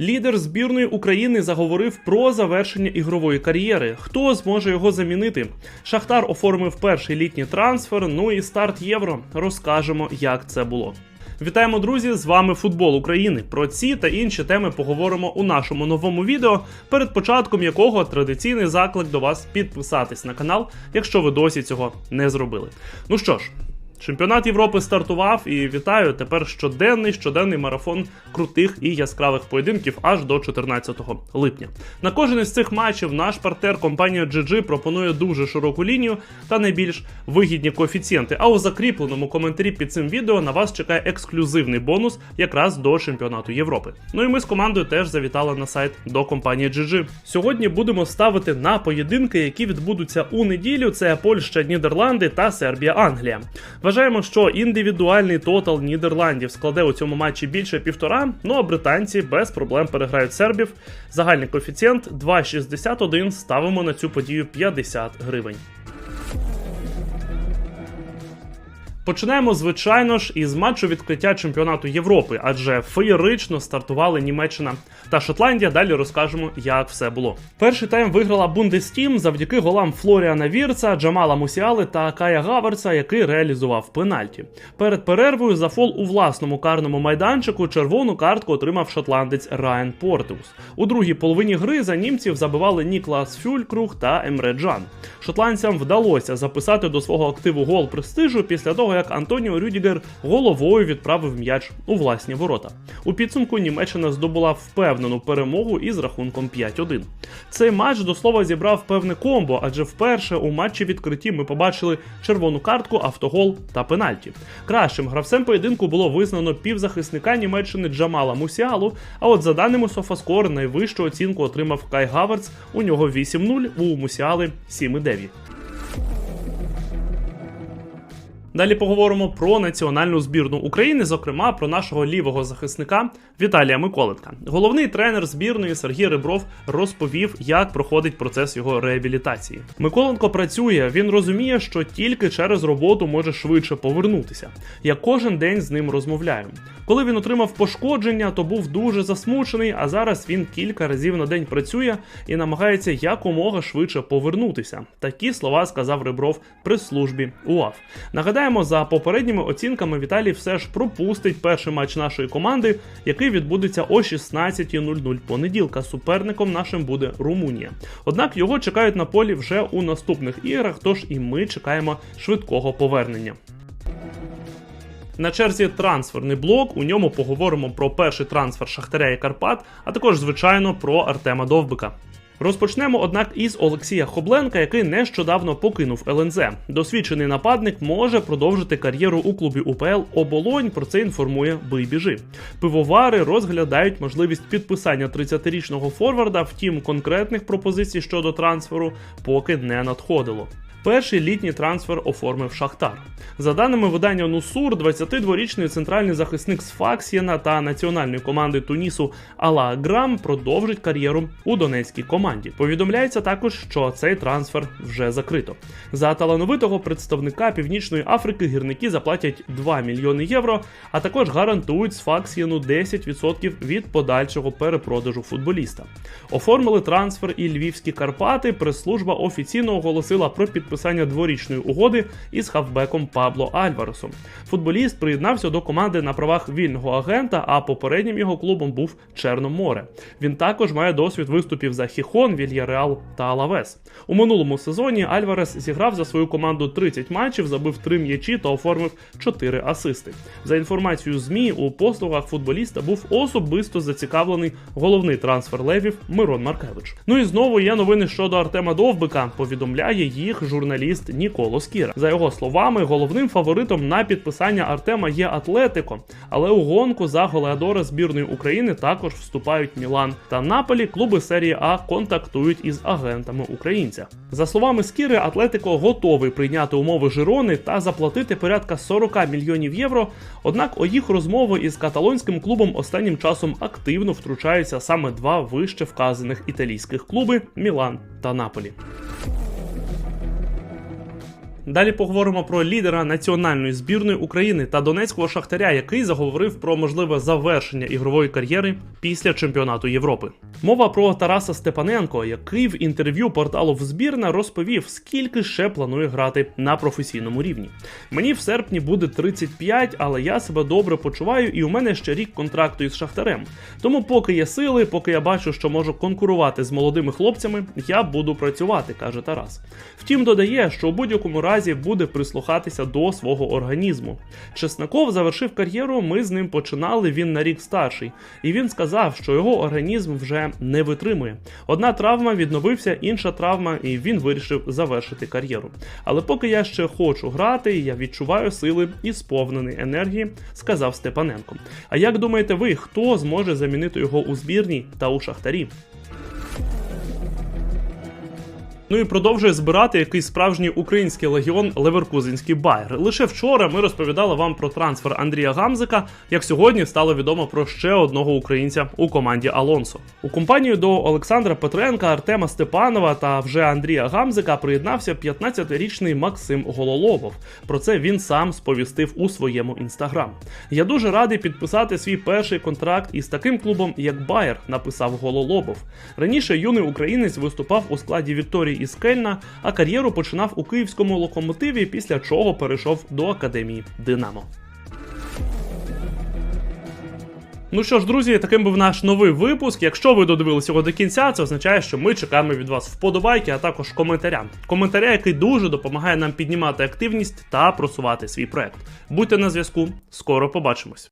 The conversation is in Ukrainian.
Лідер збірної України заговорив про завершення ігрової кар'єри. Хто зможе його замінити? Шахтар оформив перший літній трансфер. Ну і старт євро. Розкажемо, як це було. Вітаємо, друзі! З вами Футбол України. Про ці та інші теми поговоримо у нашому новому відео, перед початком якого традиційний заклик до вас підписатись на канал, якщо ви досі цього не зробили. Ну що ж. Чемпіонат Європи стартував і вітаю тепер щоденний щоденний марафон крутих і яскравих поєдинків аж до 14 липня. На кожен із цих матчів наш партнер компанія GG пропонує дуже широку лінію та найбільш вигідні коефіцієнти. А у закріпленому коментарі під цим відео на вас чекає ексклюзивний бонус якраз до чемпіонату Європи. Ну і ми з командою теж завітали на сайт до компанії GG. Сьогодні будемо ставити на поєдинки, які відбудуться у неділю. Це Польща, Нідерланди та Сербія, Англія. Вважаємо, що індивідуальний тотал Нідерландів складе у цьому матчі більше півтора. Ну а британці без проблем переграють сербів. Загальний коефіцієнт 2,61. Ставимо на цю подію 50 гривень. Починаємо, звичайно ж, із матчу відкриття чемпіонату Європи, адже феєрично стартували Німеччина та Шотландія. Далі розкажемо, як все було. Перший тайм виграла Бундестім завдяки голам Флоріана Вірца, Джамала Мусіали та Кая Гаверца, який реалізував пенальті. Перед перервою за фол у власному карному майданчику червону картку отримав шотландець Райан Портеус. У другій половині гри за німців забивали Ніклас Фюлькруг та Емре Джан. Шотландцям вдалося записати до свого активу гол престижу після того, як Антоніо Рюдігер головою відправив м'яч у власні ворота. У підсумку Німеччина здобула впевнену перемогу із рахунком 5-1. Цей матч до слова зібрав певне комбо, адже вперше у матчі відкритті ми побачили червону картку, автогол та пенальті. Кращим гравцем поєдинку було визнано півзахисника Німеччини Джамала Мусіалу. А от за даними Софаскор, найвищу оцінку отримав Кай Гаверц. У нього 8-0, у Мусіали 7-9. Далі поговоримо про національну збірну України, зокрема про нашого лівого захисника Віталія Миколенка. Головний тренер збірної Сергій Ребров розповів, як проходить процес його реабілітації. Миколенко працює, він розуміє, що тільки через роботу може швидше повернутися. Я кожен день з ним розмовляю. Коли він отримав пошкодження, то був дуже засмучений, а зараз він кілька разів на день працює і намагається якомога швидше повернутися. Такі слова сказав Ребров при службі УАФ. Нагадаємо, за попередніми оцінками Віталій все ж пропустить перший матч нашої команди, який відбудеться о 16.00 понеділка. Суперником нашим буде Румунія. Однак його чекають на полі вже у наступних іграх, тож і ми чекаємо швидкого повернення. На черзі трансферний блок. У ньому поговоримо про перший трансфер Шахтаря і Карпат, а також, звичайно, про Артема Довбика. Розпочнемо, однак, із Олексія Хобленка, який нещодавно покинув ЛНЗ. Досвідчений нападник може продовжити кар'єру у клубі УПЛ Оболонь. Про це інформує бибіжи. Пивовари розглядають можливість підписання 30-річного форварда, втім конкретних пропозицій щодо трансферу поки не надходило. Перший літній трансфер оформив Шахтар. За даними видання Нусур, 22-річний центральний захисник з Факсієна та національної команди Тунісу Ала Грам продовжить кар'єру у донецькій команді. Повідомляється також, що цей трансфер вже закрито. За талановитого представника Північної Африки гірники заплатять 2 мільйони євро, а також гарантують з Факсієну 10% від подальшого перепродажу футболіста. Оформили трансфер і львівські Карпати. Прес-служба офіційно оголосила про підписання підписання дворічної угоди із хавбеком Пабло Альваресом. Футболіст приєднався до команди на правах вільного агента, а попереднім його клубом був Чорноморе. Він також має досвід виступів за Хіхон, Вільяреал та Алавес. У минулому сезоні Альварес зіграв за свою команду 30 матчів, забив 3 м'ячі та оформив 4 асисти. За інформацією ЗМІ, у послугах футболіста був особисто зацікавлений головний трансфер левів Мирон Маркевич. Ну і знову є новини щодо Артема Довбика. Повідомляє їх журналіст журналіст Ніколо Скіра. За його словами, головним фаворитом на підписання Артема є Атлетико, але у гонку за голеадора збірної України також вступають Мілан та Наполі. Клуби серії А контактують із агентами українця. За словами Скіри, Атлетико готовий прийняти умови Жирони та заплатити порядка 40 мільйонів євро. Однак у їх розмови із каталонським клубом останнім часом активно втручаються саме два вище вказаних італійських клуби Мілан та Наполі. Далі поговоримо про лідера національної збірної України та донецького шахтаря, який заговорив про можливе завершення ігрової кар'єри після чемпіонату Європи. Мова про Тараса Степаненко, який в інтерв'ю порталу «Взбірна» розповів, скільки ще планує грати на професійному рівні. Мені в серпні буде 35, але я себе добре почуваю, і у мене ще рік контракту із шахтарем. Тому, поки є сили, поки я бачу, що можу конкурувати з молодими хлопцями, я буду працювати, каже Тарас. Втім, додає, що у будь-якому разі буде прислухатися до свого організму. Чесноков завершив кар'єру. Ми з ним починали. Він на рік старший, і він сказав, що його організм вже не витримує. Одна травма відновився, інша травма, і він вирішив завершити кар'єру. Але поки я ще хочу грати, я відчуваю сили і сповнений енергії, сказав Степаненко. А як думаєте ви, хто зможе замінити його у збірній та у шахтарі? Ну і продовжує збирати якийсь справжній український легіон Леверкузинський Байер. Лише вчора ми розповідали вам про трансфер Андрія Гамзика. Як сьогодні стало відомо про ще одного українця у команді Алонсо. У компанію до Олександра Петренка, Артема Степанова та вже Андрія Гамзика приєднався 15-річний Максим Гололобов. Про це він сам сповістив у своєму інстаграм. Я дуже радий підписати свій перший контракт із таким клубом, як Байер, написав Гололобов. Раніше юний українець виступав у складі Вікторії із Кельна, а кар'єру починав у київському локомотиві, після чого перейшов до академії Динамо. Ну що ж, друзі, таким був наш новий випуск. Якщо ви додивилися його до кінця, це означає, що ми чекаємо від вас вподобайки, а також коментаря. Коментаря, який дуже допомагає нам піднімати активність та просувати свій проект. Будьте на зв'язку, скоро побачимось.